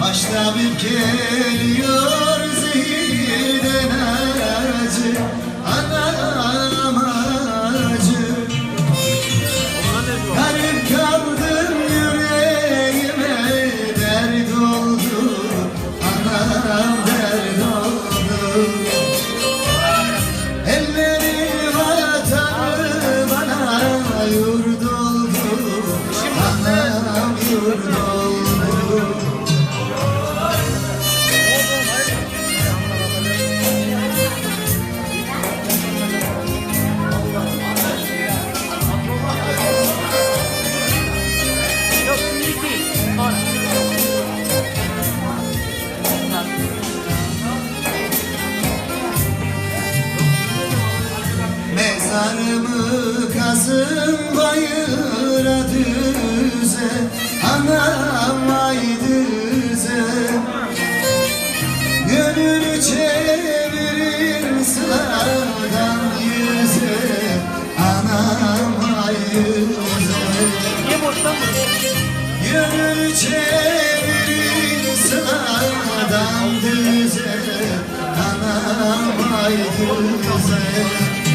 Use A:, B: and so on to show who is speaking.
A: Başta bir geliyor zil.
B: Mezarımı kazın bayıra düze Anam vay düze Gönül çevirir sıradan yüze Anam vay yüze? Gönül çevirir sıradan düze Anam vay düze